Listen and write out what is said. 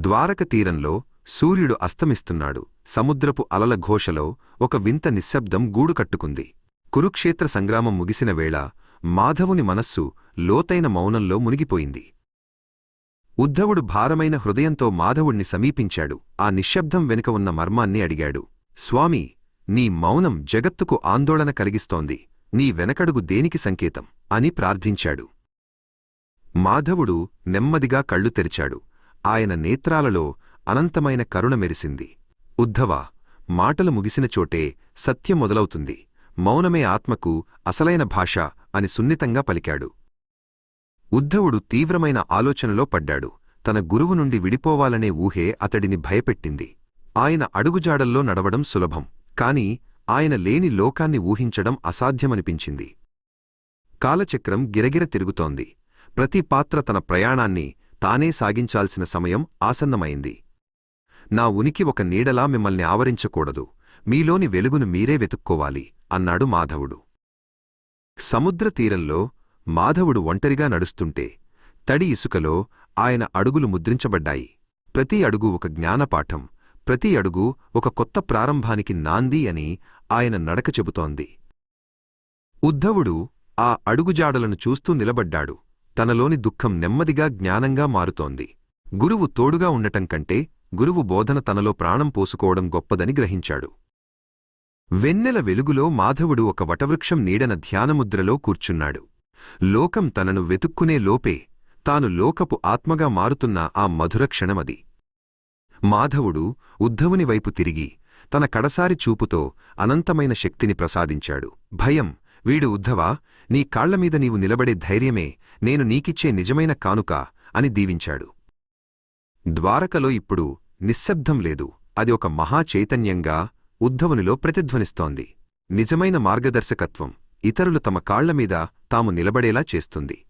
ద్వారక తీరంలో సూర్యుడు అస్తమిస్తున్నాడు. సముద్రపు అలల ఘోషలో ఒక వింత నిశ్శబ్దం గూడు కట్టుకుంది. కురుక్షేత్ర సంగ్రామం ముగిసిన వేళ మాధవుని మనస్సు లోతైన మౌనంలో మునిగిపోయింది. ఉద్ధవుడు భారమైన హృదయంతో మాధవుణ్ణి సమీపించాడు. ఆ నిశ్శబ్దం వెనుక ఉన్న మర్మాన్ని అడిగాడు. స్వామీ నీ మౌనం జగత్తుకు ఆందోళన కలిగిస్తోంది. నీ వెనకడుగు దేనికి సంకేతం? అని ప్రార్థించాడు. మాధవుడు నెమ్మదిగా కళ్ళు తెరిచాడు. ఆయన నేత్రాలలో అనంతమైన కరుణ మెరిసింది. ఉద్ధవా మాటలు ముగిసిన చోటే సత్యం మొదలవుతుంది. మౌనమే ఆత్మకు అసలైన భాష అని సున్నితంగా పలికాడు. ఉద్ధవుడు తీవ్రమైన ఆలోచనలో పడ్డాడు. తన గురువు నుండి విడిపోవాలనే ఊహే అతడిని భయపెట్టింది. ఆయన అడుగుజాడల్లో నడవడం సులభం కాని ఆయన లేని లోకాన్ని ఊహించడం అసాధ్యమనిపించింది. కాలచక్రం గిరగిర తిరుగుతోంది. ప్రతి పాత్ర తన ప్రయాణాన్ని తానే సాగించాల్సిన సమయం ఆసన్నమైంది. నా ఉనికి ఒక నీడలా మిమ్మల్ని ఆవరించకూడదు. మీలోని వెలుగును మీరే వెతుక్కోవాలి అన్నాడు మాధవుడు. సముద్ర తీరంలో మాధవుడు ఒంటరిగా నడుస్తుంటే తడి ఇసుకలో ఆయన అడుగులు ముద్రించబడ్డాయి. ప్రతి అడుగు ఒక జ్ఞానపాఠం ప్రతి అడుగు ఒక కొత్త ప్రారంభానికి నాంది అని ఆయన నడక చెబుతోంది. ఉద్ధవుడు ఆ అడుగుజాడలను చూస్తూ నిలబడ్డాడు. తనలోని దుఃఖం నెమ్మదిగా జ్ఞానంగా మారుతోంది. గురువు తోడుగా ఉండటం కంటే గురువు బోధన తనలో ప్రాణం పోసుకోవడం గొప్పదని గ్రహించాడు. వెన్నెల వెలుగులో మాధవుడు ఒక వటవృక్షం నీడన ధ్యానముద్రలో కూర్చున్నాడు. లోకం తనను వెతుక్కునే లోపే తాను లోకపు ఆత్మగా మారుతున్న ఆ మధురక్షణమది మాధవుడు ఉద్ధవుని వైపు తిరిగి తన కడసారి చూపుతో అనంతమైన శక్తిని ప్రసాదించాడు. భయం వీడు ఉద్ధవా? నీ కాళ్ళమీద నీవు నిలబడే ధైర్యమే నేను నీకిచ్చే నిజమైన కానుక అని దీవించాడు. ద్వారకలో ఇప్పుడు నిశ్శబ్దం లేదు. అది ఒక మహాచైతన్యంగా ఉద్ధవునిలో ప్రతిధ్వనిస్తోంది. నిజమైన మార్గదర్శకత్వం ఇతరులు తమ కాళ్ళమీద తాము నిలబడేలా చేస్తుంది.